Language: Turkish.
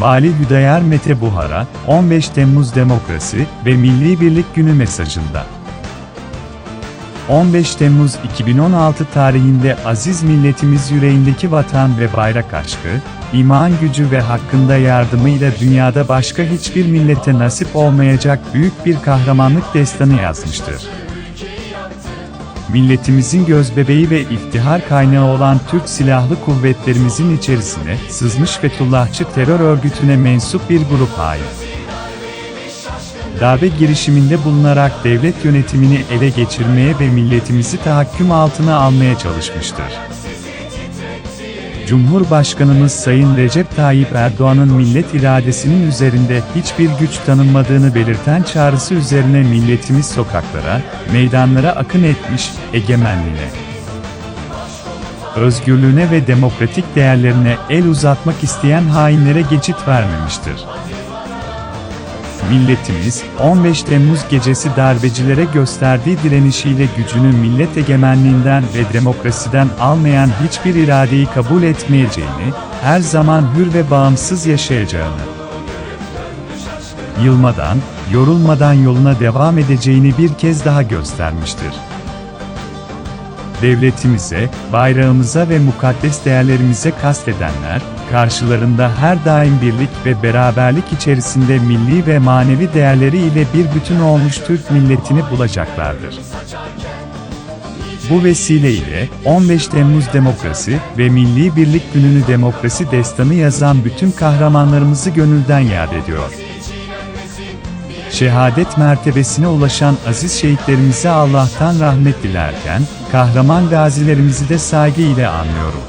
Vali Hüdayar Mete Buhar'a 15 Temmuz Demokrasi ve Milli Birlik Günü mesajında 15 Temmuz 2016 tarihinde aziz milletimiz yüreğindeki vatan ve bayrak aşkı, iman gücü ve hakkında yardımıyla dünyada başka hiçbir millete nasip olmayacak büyük bir kahramanlık destanı yazmıştır. Milletimizin gözbebeği ve iftihar kaynağı olan Türk Silahlı Kuvvetlerimizin içerisine sızmış Fethullahçı terör örgütüne mensup bir grup hain darbe girişiminde bulunarak devlet yönetimini ele geçirmeye ve milletimizi tahakküm altına almaya çalışmıştır. Cumhurbaşkanımız Sayın Recep Tayyip Erdoğan'ın millet iradesinin üzerinde hiçbir güç tanınmadığını belirten çağrısı üzerine milletimiz sokaklara, meydanlara akın etmiş, egemenliğine, özgürlüğüne ve demokratik değerlerine el uzatmak isteyen hainlere geçit vermemiştir. Milletimiz, 15 Temmuz gecesi darbecilere gösterdiği direnişiyle gücünü millet egemenliğinden ve demokrasiden almayan hiçbir iradeyi kabul etmeyeceğini, her zaman hür ve bağımsız yaşayacağını, yılmadan, yorulmadan yoluna devam edeceğini bir kez daha göstermiştir devletimize, bayrağımıza ve mukaddes değerlerimize kastedenler, karşılarında her daim birlik ve beraberlik içerisinde milli ve manevi değerleri ile bir bütün olmuş Türk milletini bulacaklardır. Bu vesileyle 15 Temmuz Demokrasi ve Milli Birlik Günü'nü demokrasi destanı yazan bütün kahramanlarımızı gönülden yad ediyor şehadet mertebesine ulaşan aziz şehitlerimize Allah'tan rahmet dilerken, kahraman gazilerimizi de saygı ile anlıyorum.